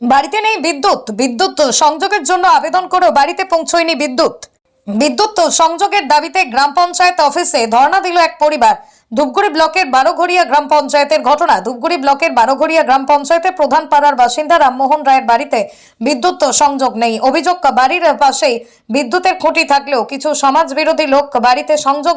বাড়িতে নেই বিদ্যুৎ। বিদ্যুৎ সংযোগের জন্য আবেদন করেও বাড়িতে পৌঁছয়নি বিদ্যুৎ। বিদ্যুৎ সংযোগের দাবিতে গ্রাম পঞ্চায়েত অফিসে ধর্ণা দিল এক পরিবার। ধূপগুড়ি ব্লকের বারোঘড়িয়া গ্রাম পঞ্চায়েতের ঘটনা। ধূপগুড়ি ব্লকের বারোঘড়িয়া গ্রাম পঞ্চায়েতের প্রধান পাড়ার বাসিন্দা রামমোহন রায়ের বাড়িতে বিদ্যুৎ সংযোগ নেই। অভিযোগ, বাড়ির পাশেই বিদ্যুতের খুঁটি থাকলেও কিছু সমাজ বিরোধী লোক বাড়িতে সংযোগ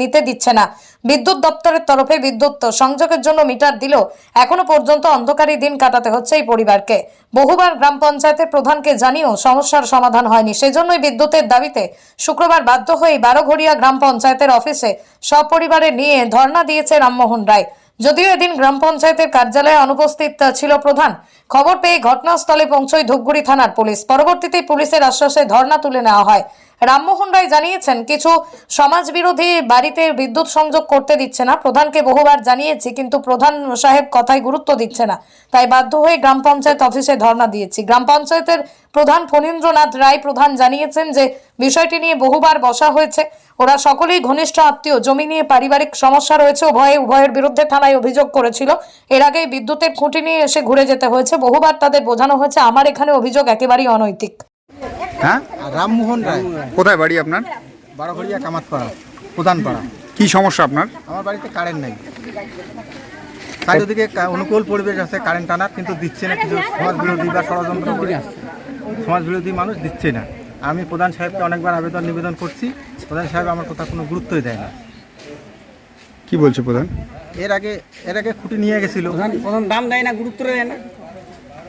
নিতে দিচ্ছে না। বিদ্যুৎ দপ্তরের তরফে বিদ্যুৎ সংযোগের জন্য মিটার দিলেও এখনও পর্যন্ত অন্ধকারী দিন কাটাতে হচ্ছে এই পরিবারকে। বহুবার গ্রাম পঞ্চায়েতের প্রধানকে জানিয়েও সমস্যার সমাধান হয়নি। সেজন্যই বিদ্যুতের দাবিতে শুক্রবার বাধ্য হয়ে বারোঘড়িয়া গ্রাম পঞ্চায়েতের অফিসে সপরিবারে নিয়ে ধর্ণা দিয়েছে রামমোহন রায়। যদিও এদিন গ্রাম পঞ্চায়েতের কার্যালয়ে অনুপস্থিত ছিল প্রধান। খবর পেয়ে ঘটনাস্থলে পৌঁছয় ধূপগুড়ি থানার পুলিশ। পরবর্তীতে পুলিশের আশ্বাসে ধর্ণা তুলে নেওয়া হয়। রামমোহন রায় জানিয়েছেন, কিছু সমাজ বিরোধী বাড়িতে বিদ্যুৎ সংযোগ করতে দিচ্ছে না। প্রধানকে বহুবার জানিয়েছি, কিন্তু প্রধান সাহেব কথায় গুরুত্ব দিচ্ছে না। তাই বাধ্য হয়ে গ্রাম পঞ্চায়েত অফিসে ধর্ণা দিয়েছি। গ্রাম পঞ্চায়েতের প্রধান ফণীন্দ্রনাথ রায় প্রধান জানিয়েছেন যে, বিষয়টি নিয়ে বহুবার বসা হয়েছে। ওরা সকলেই ঘনিষ্ঠ আত্মীয়। জমি নিয়ে পারিবারিক সমস্যা রয়েছে। উভয়ে, উভয়ের বিরুদ্ধে থানায় অভিযোগ করেছিল। এর আগে বিদ্যুতের খুঁটি নিয়ে এসে ঘুরে যেতে হয়েছে। বহুবার তাদের বোঝানো হয়েছে, আমার এখানে অভিযোগ একেবারেই অনৈতিক। হ্যাঁ? রামমোহন রায়। কোথায় বাড়ি আপনার? বারোঘরিয়া কামাতপাড়া প্রধানপাড়া। কি সমস্যা আপনার? আমার বাড়িতে কারেন্ট নেই। চারিদিকে কা- অনুকূল পরিবেশ আছে কারেন্ট টানার কিন্তু দিচ্ছে না কিছু সমাজ বিরোধী বা ষড়যন্ত্র করে। সমাজ বিরোধী মানুষ দিচ্ছে না। আমি প্রধান সাহেবকে অনেকবার আবেদন নিবেদন করছি। প্রধান সাহেব আমার কথা কোনো গুরুত্বই দেয় না। কি বলছে প্রধান? এর আগে এর আগে খুঁটি নিয়ে গেছিল। প্রধান প্রধান দাম দেয় না গুরুত্ব দেয় না।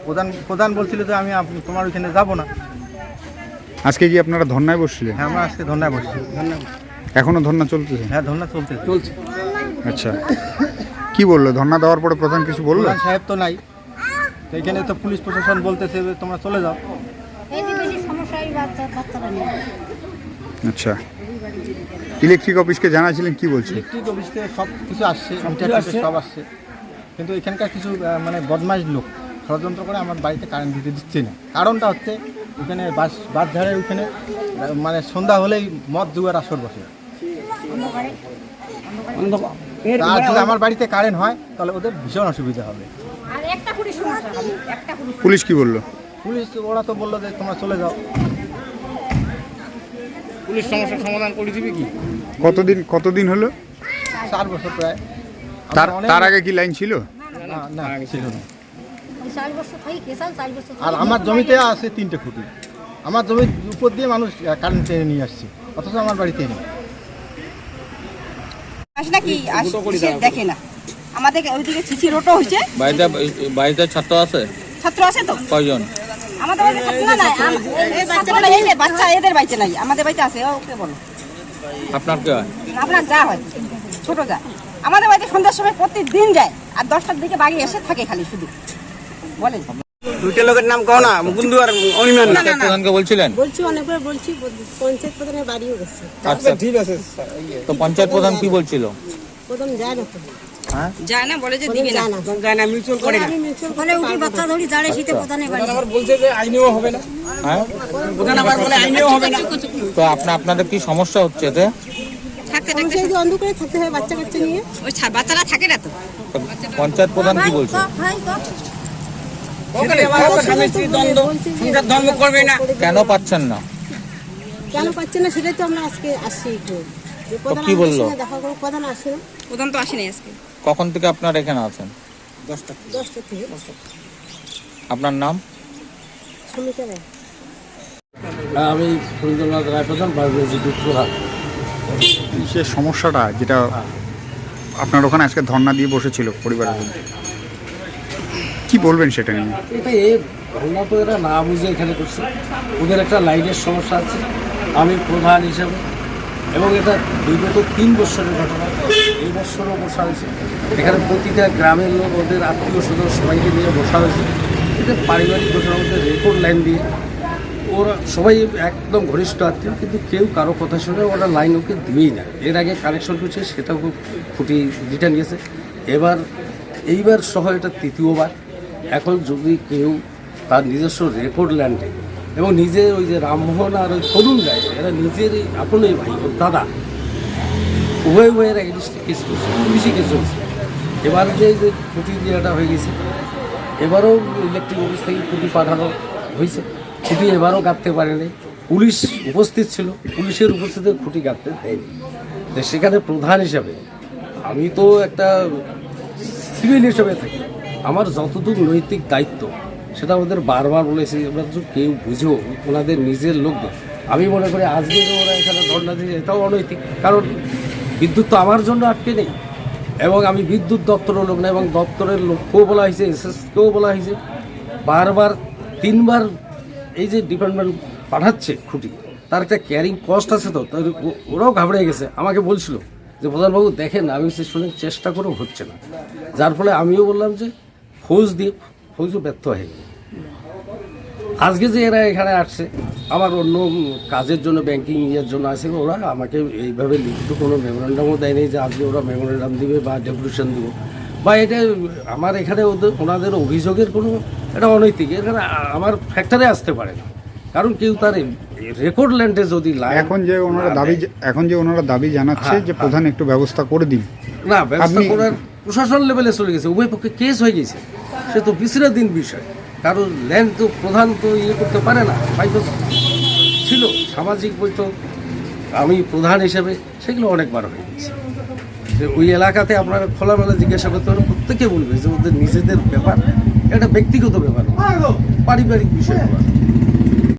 প্রধান প্রধান বলছিল যে আমি তোমার ওইখানে যাব না। আজকে কি আপনারা ধর্নায় বসছিলেন? হ্যাঁ আমরা আজকে ধন্যবাদ বসছি। এখনও ধর্না চলতেছে? হ্যাঁ ধর্না চলতে চলছে। আচ্ছা। কি বলল? ধর্না দেওয়ার পরে প্রধান কিছু বলল? সাহেব তো নাই। তো এখানে তো পুলিশ প্রশাসন বলতেছে যে তোমরা চলে যাও। এই যে বেশি সমস্যা এই বাচ্চা বাচ্চারা আচ্ছা। ইলেকট্রিক অফিসকে জানাছিলেন কি বলছে? ইলেকট্রিক অফিস থেকে সব কিছু আসছে। সব আসছে। কিন্তু এখানকার কিছু মানে বদমাইশ লোক ষড়যন্ত্র করে আমার বাড়িতে কারেন্ট দিতে দিচ্ছে না। কারণটা হচ্ছে ওখানে বাস বাস ঝাড়ের ওখানে মানে সন্ধ্যা হলেই মদ জুয়ার আসর বসে। আর যদি আমার বাড়িতে কারেন্ট হয় তাহলে ওদের ভীষণ অসুবিধা হবে। আর একটা কুড়ি সমস্যা হবে একটা কুড়ি পুলিশ কি বলল? পুলিশ ওরা তো বলল যে তোমরা চলে যাও। পুলিশ সমস্যার সমাধান করে দিবে কি? কতদিন কতদিন হলো? চার বছর প্রায়। তার তার আগে কি লাইন ছিল? না না ছিল না। চার বছর থাকি কেসাল চার বছর আর আমার জমিতে আছে তিনটে খুঁটি। আমার জমির উপর দিয়ে মানুষ কারেন্ট টেনে নিয়ে আসছে। অথচ আমার বাড়িতে নেই। আসে আস- দেখে না। আমাদের ওইদিকে হয়েছে। বাড়িতে বাড়িতে ছাত্র আছে? ছাত্র আছে তো? কয়জন? আমাদের বাড়িতে ছাত্র না নাই এই ছাত্র এই যে বাচ্চা এদের বাড়িতে নাই। আমাদের বাড়িতে আছে ওকে বলো। আপনার কে হয়? আপনার যা হয় ছোট যা। আমাদের বাড়িতে সন্ধ্যার সময় প্রতিদিন যায় আর দশটার দিকে বাড়ি এসে থাকে খালি শুধু। দুইটা লোকের নাম কও না মুকুন্দু আর অনিমান না। প্রধানকে বলছিলেন? বলছি অনেকবার বলছি পঞ্চায়েত প্রধানের বাড়িও গেছে। আচ্ছা। ঠিক আছে তো পঞ্চায়েত প্রধান কি বলছিল? প্রথম যায় না তো। যায় না বলে যে দিবে না। যায় না। মিউচুয়াল করে না। মিউচুয়াল ওখানে উঠি বাচ্চা ধরি জাড়ে শীতে প্রধানে বাড়ি। আবার বলছে যে আইনেও হবে না। হ্যাঁ? প্রধান আবার বলে আইনেও হবে না। তো আপনার আপনাদের কি সমস্যা হচ্ছে এতে? থাকতে থাকতে অন্ধকারে থাকতে হয় বাচ্চা কাচ্চা নিয়ে। ওই বাচ্চারা থাকে না তো। পঞ্চায়েত প্রধান কি বলছে? ধর্ম করবে না। কেন পাচ্ছেন না? কেন পাচ্ছে না সেটাই তো আমরা আজকে আসছি একটু। কি বলল? দেখা করে প্রধান আসে প্রধান তো আসেনি আজকে। কখন থেকে আপনার এখানে আছেন? দশটা থেকে। আপনার নাম? রায়। আমি রায় প্রধান বায়োলজি প্রধান। সে সমস্যাটা যেটা আপনার ওখানে আজকে ধর্না দিয়ে বসেছিল পরিবারের জন্য কি বলবেন সেটা নিয়ে? এটা এই ঘটনা তো এরা না বুঝে এখানে করছে। ওদের একটা লাইনের সমস্যা আছে। আমি প্রধান হিসাবে। এবং এটা বিগত তিন বছরের ঘটনা। এই বছরও বসা হয়েছে। এখানে প্রতিটা গ্রামের লোক, ওদের আত্মীয় স্বজন সবাইকে নিয়ে বসা হয়েছে। এটা পারিবারিক ঘটনার মধ্যে রেকর্ড লাইন দিয়ে ওরা সবাই একদম ঘনিষ্ঠ আত্মীয়, কিন্তু কেউ কারও কথা শুনে ওরা লাইন ওকে দিবেই না। এর আগে কানেকশন করছে সেটাও খুব খুঁটি রিটার্ন গেছে। এবার, এইবার সহ এটা তৃতীয়বার। এখন যদি কেউ তার নিজস্ব রেকর্ড ল্যান্ডে এবং নিজের ওই যে রামমোহন আর ওই তরুণ রায় এরা নিজের আপনই ভাই, ওর দাদা। উভয় উভয়ের এগেনিস্টে কেস করছে হয়েছে এবার যে দিয়াটা হয়ে গেছে, এবারও ইলেকট্রিক অফিস থেকে খুঁটি পাঠানো হয়েছে। খুঁটি এবারও গাঁথতে পারেনি। পুলিশ উপস্থিত ছিল, পুলিশের উপস্থিতিতে খুঁটি গাঁথতে দেয়নি। সেখানে প্রধান হিসাবে আমি তো একটা সিভিল হিসাবে থাকি। আমার যতদূর নৈতিক দায়িত্ব, সেটা ওদের বারবার বলেছি, ওরা তো কেউ বুঝেও, ওনাদের নিজের লোকদের আমি মনে করি আজকে যে ওরা এখানে ধর্ণা দিয়েছে, এটাও অনৈতিক। কারণ বিদ্যুৎ তো আমার জন্য আটকে নেই। এবং আমি বিদ্যুৎ দপ্তরের লোক না, এবং দপ্তরের লোককেও বলা হয়েছে, এসএসকেও বলা হয়েছে। বারবার, তিনবার এই যে ডিপার্টমেন্ট পাঠাচ্ছে খুঁটি, তার একটা ক্যারিং কস্ট আছে তো, তাই ওরাও ঘাবড়ে গেছে। আমাকে বলছিল যে, প্রধানবাবু দেখেন, আমি সে শুনে চেষ্টা করেও হচ্ছে না। যার ফলে আমিও বললাম যে ফৌজ দিয়ে ফৌজও ব্যর্থ হয়ে গেল। আজকে যে এরা এখানে আসছে আমার অন্য কাজের জন্য ব্যাংকিং ইয়ের জন্য আসে ওরা আমাকে এইভাবে লিখিত কোনো মেমোরেন্ডামও দেয়নি যে আজকে ওরা মেমোরেন্ডাম দিবে বা ডেপুটেশন দিব। বা এটা আমার এখানে ওদের ওনাদের অভিযোগের কোনো এটা অনৈতিক। এখানে আমার ফ্যাক্টরে আসতে পারে না। কারণ কেউ তার রেকর্ড ল্যান্ডে যদি এখন যে ওনারা দাবি এখন যে ওনারা দাবি জানাচ্ছে হ্যাঁ, যে হ্যাঁ। প্রধান একটু ব্যবস্থা করে দিন। না ব্যবস্থা করার প্রশাসন লেভেলে চলে গেছে, উভয় পক্ষে কেস হয়ে গেছে। সে তো দিন বিষয়। কারণ ল্যান্ড তো প্রধান তো ইয়ে করতে পারে না হয়তো ছিল, সামাজিক বৈঠক আমি প্রধান হিসেবে, সেগুলো অনেকবার হয়ে গেছে। যে ওই এলাকাতে আপনারা খোলামেলা জিজ্ঞাসা করতে পারেন, প্রত্যেকে বলবে যে ওদের নিজেদের ব্যাপার, এটা ব্যক্তিগত ব্যাপার, পারিবারিক বিষয়।